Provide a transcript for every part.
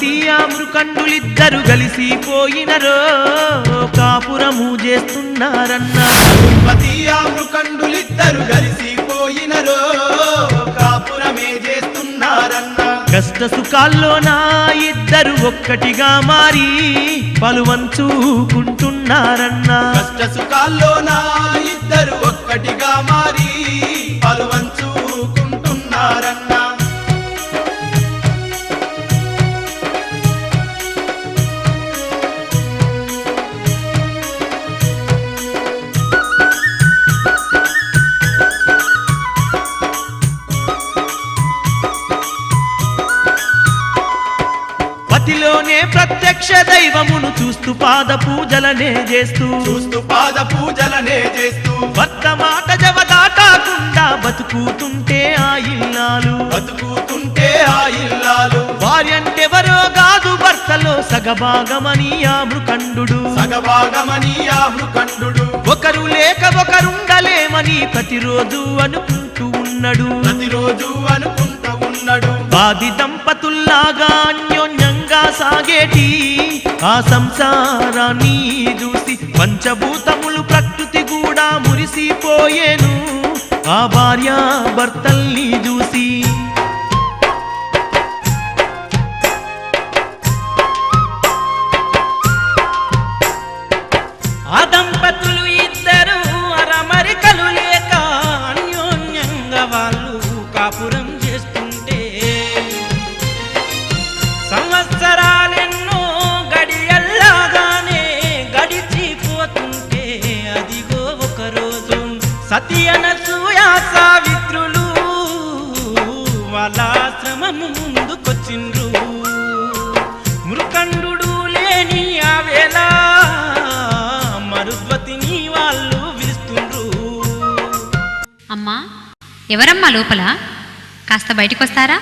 మరుద్వతి ఆమృకండులిద్దరు కలిసిపోయినరో కాపురము చేస్తున్నారన్నా. మృకండులిద్దరు కలిసిపోయినరో కాపురమే చేస్తున్నారన్న. కష్ట సుఖాల్లో నా ఇద్దరు ఒక్కటిగా మారి పలువంచుకుంటున్నారన్నా కష్ట సుఖాల్లో నా ఇద్దరు ఒక్కటిగా ప్రత్యక్ష దైవమును చూస్తూ పాద పూజలనే చేస్తూ. చూస్తూ పాద పూజలనే చేస్తూ. భర్త మాట జవదాటకుండా బతుకుతుంటే ఆ ఇల్లాలు. బతుకుతుంటే ఆ ఇల్లాలు. భార్యంటెవరో కాదు భర్తలో సగభాగమని ఆ మృకండు. సగభాగమని ఆ మృకండు. ఒకరు లేక ఒకరుండలేమని ప్రతిరోజు అనుకుంటూ ఉన్నాడు. ప్రతిరోజు అనుకుంటూ ఉన్నాడు. బాది దంపతుల్లాగా అన్యోన్యంగా సాగేటి. ఆ సంసారాన్ని చూసి పంచభూతములు ప్రకృతి కూడా మురిసిపోయేను. ఆ భార్య భర్తల్ని చూసి సతి అనసూయ సావిత్రులు వాళ్ళ ఆశ్రమము ముందుకొచ్చిండ్రు. మృకండు లేని ఆ వేళ మరుద్వతిని వాళ్ళు పిలుస్తుండ్రు అమ్మా ఎవరమ్మా లోపల? కాస్త బయటికొస్తారా?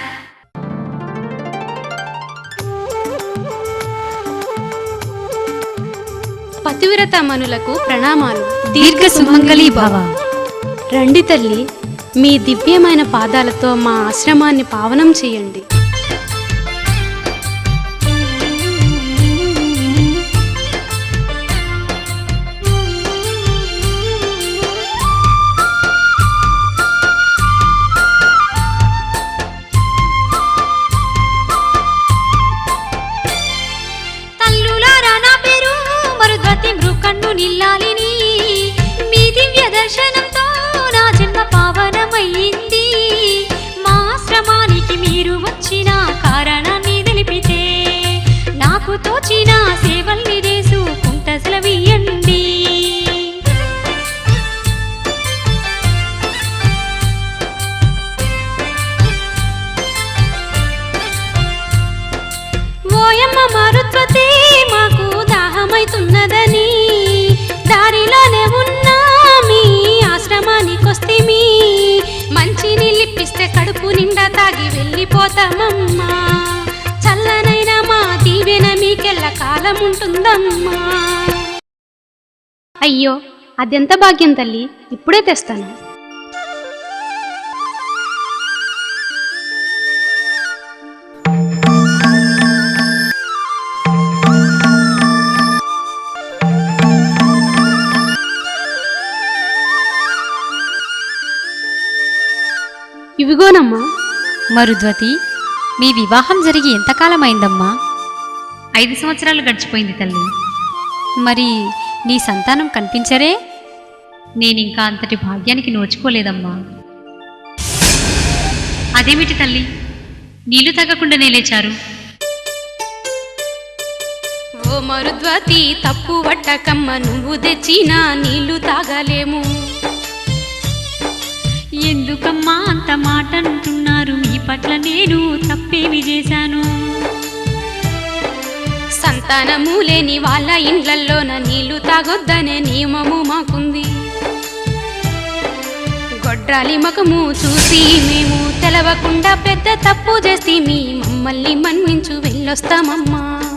పతివ్రత మనులకు ప్రణామాలు. దీర్ఘ సుమంగళి భవ. రండి తల్లి మీ దివ్యమైన పాదాలతో మా ఆశ్రమాన్ని పావనం చేయండి. ఓయమ్మ మారుత్వతే మాకు దాహమైతున్నదని. దారిలోనే ఉన్నా మీ ఆశ్రమానికొస్తిమి మంచి నీళ్ళిప్పిస్తే కడుపు నిండా తాగి వెళ్ళిపోతామమ్మా. చల్లనైనా మా దీవెన మీకెల్ల కాలం ఉంటుందమ్మా అయ్యో అదెంత భాగ్యం తల్లి? ఇప్పుడే తెస్తాను. ఇవిగోనమ్మా. మరుద్వతి మీ వివాహం జరిగి ఎంతకాలమైందమ్మా? ఐదు సంవత్సరాలు గడిచిపోయింది తల్లి. మరి నీ సంతానం కనిపించరే? నేనింకా అంతటి భాగ్యానికి నోచుకోలేదమ్మా. అదేమిటి తల్లి? నీళ్ళు తగ్గకుండానే లేచారు. ఓ మరుద్వతి తప్పు వట్టకమ్మ నువ్వు తెచ్చిన నీళ్ళు తాగలేము. ఎందుకమ్మా అంత మాట అంటున్నారు మీ పట్ల నేను తప్పేమి చేశాను? సంతానము లేని వాళ్ళ ఇండ్లల్లోన నీళ్ళు తాగొద్దనే నియమము మాకుంది. గొడ్రాలి మకము చూసి మేము తెలవకుండా పెద్ద తప్పు చేసి మీ మమ్మల్ని మన్నించు వెళ్ళొస్తామమ్మా.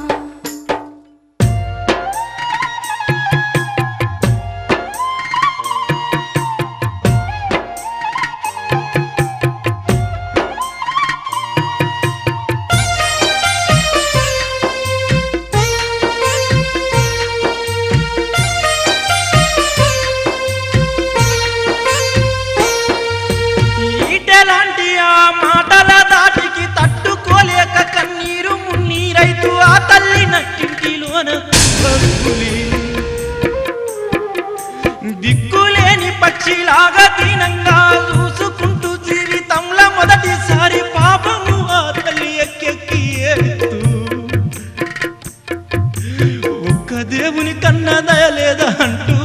దేవుని కన్నా దయలేదా అంటూ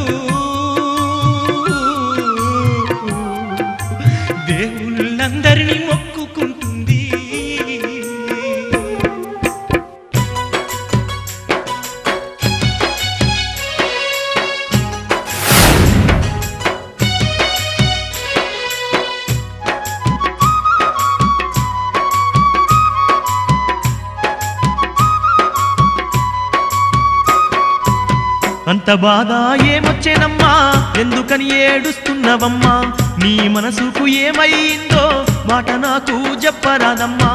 అంత బాధ ఏమొచ్చేనమ్మా? ఎందుకని ఏడుస్తున్నవమ్మా? నీ మనసుకు ఏమైందో మాట నాకు చెప్పరాదమ్మా.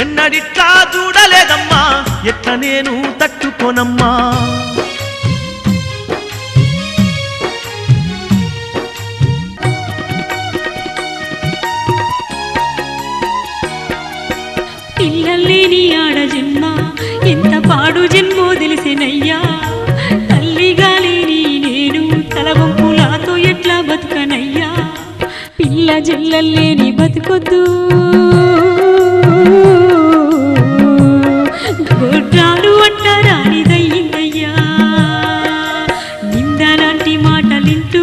ఎన్నడిట్లా చూడలేదమ్మా? ఎట్ల నేను తట్టుకోనమ్మా? పిల్లల్లేని ఆడ జన్మ ఎంత పాడు జన్మో పిల్ల బతుకొద్దు. బతుకొద్దు గొడ్రాలు అంటారానిదయ్యిందయ్యా నిందలాంటి మాటలింటూ.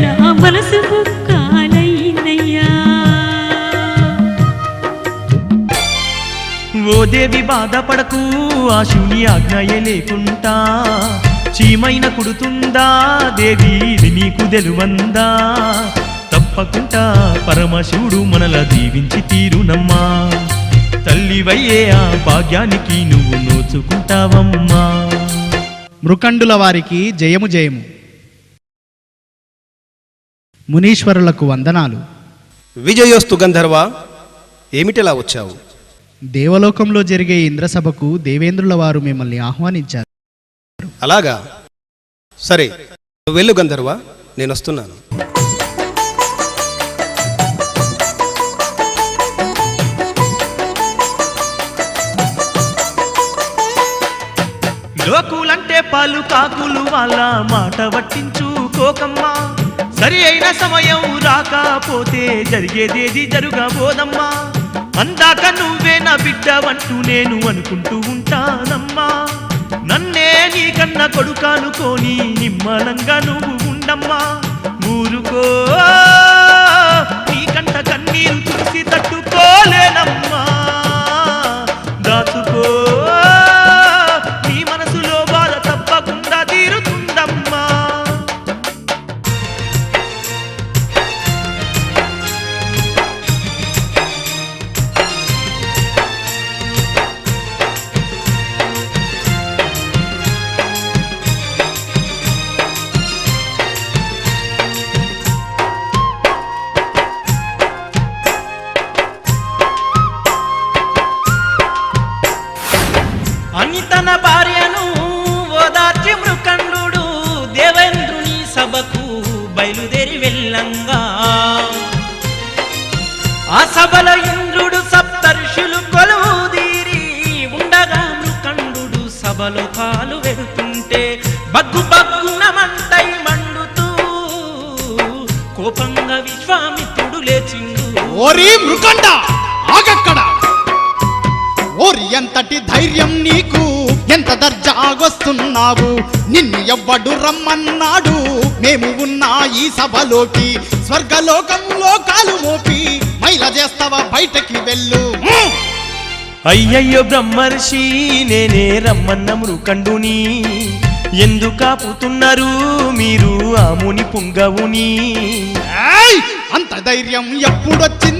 నా మనసు కాలయ్యిందయ్యా ఓ దేవి బాధపడకు ఆ శివుని ఆజ్ఞయే లేకుంటా చీమైన కుడుతుందా? దేవి ఇది నీకు తెలువందా? తప్పకుండా పరమశివుడు మనల దీవించి తీరునమ్మా. తల్లివయ్యే ఆ భాగ్యానికి నువ్వు నోచుకుంటావమ్మా. మృకండుల వారికి జయము జయము. మునీశ్వరులకు వందనాలు. విజయోస్తు గంధర్వ ఏమిటిలా వచ్చావు? దేవలోకంలో జరిగే ఇంద్రసభకు దేవేంద్రుల వారు మిమ్మల్ని ఆహ్వానించారు. అలాగా? సరే వెళ్ళు గంధర్వ నేను వస్తున్నాను. లోకులంటే పాలు కాకులు వాళ్ళ మాట పట్టించుకోకమ్మా సరి అయిన సమయం రాకపోతే జరిగేదేది జరుగబోదమ్మా. అందాక నువ్వే నా బిడ్డవంటూ నేను అనుకుంటూ ఉంటానమ్మా. నన్నే నీకన్నా కొడుకానుకోని నిమ్మలంగా నువ్వు ఉండమ్మా. ఊరుకో నీకంట కన్నీరు చూసి తట్టుకోలేనమ్మా. ఉన్న భార్యను ఓదార్చి మృకండు దేవేంద్రుని సభకు బయలుదేరి వెళ్ళంగా. ఆ సభలో ఇంద్రుడు సప్తర్షులు కొలువుదీరి ఉండగా మృకండు సభలో కాలు వెడుతుంటే బగ్గు బగ్గున మంటై మండుతూ కోపంగా విశ్వామిత్రుడు లేచిండు. ఓరి మృకండ ఆగక్కడ. ఓరి ఎంతటి ధైర్యం నీకు? ఎంత దర్జాగొస్తున్నావు నిన్ను ఎవ్వడు రమ్మన్నాడు. మేము ఉన్న ఈ సభలోకి స్వర్గలోకంలో కాలు మోపి మైల చేస్తావా బయటకి వెళ్ళు. అయ్యయ్యో బ్రహ్మర్షి నేనే రమ్మన్న మృకండుని ఎందుకు ఆపుతున్నారు మీరు ఆ ముని పుంగవుని! అంత ధైర్యం ఎప్పుడొచ్చింది?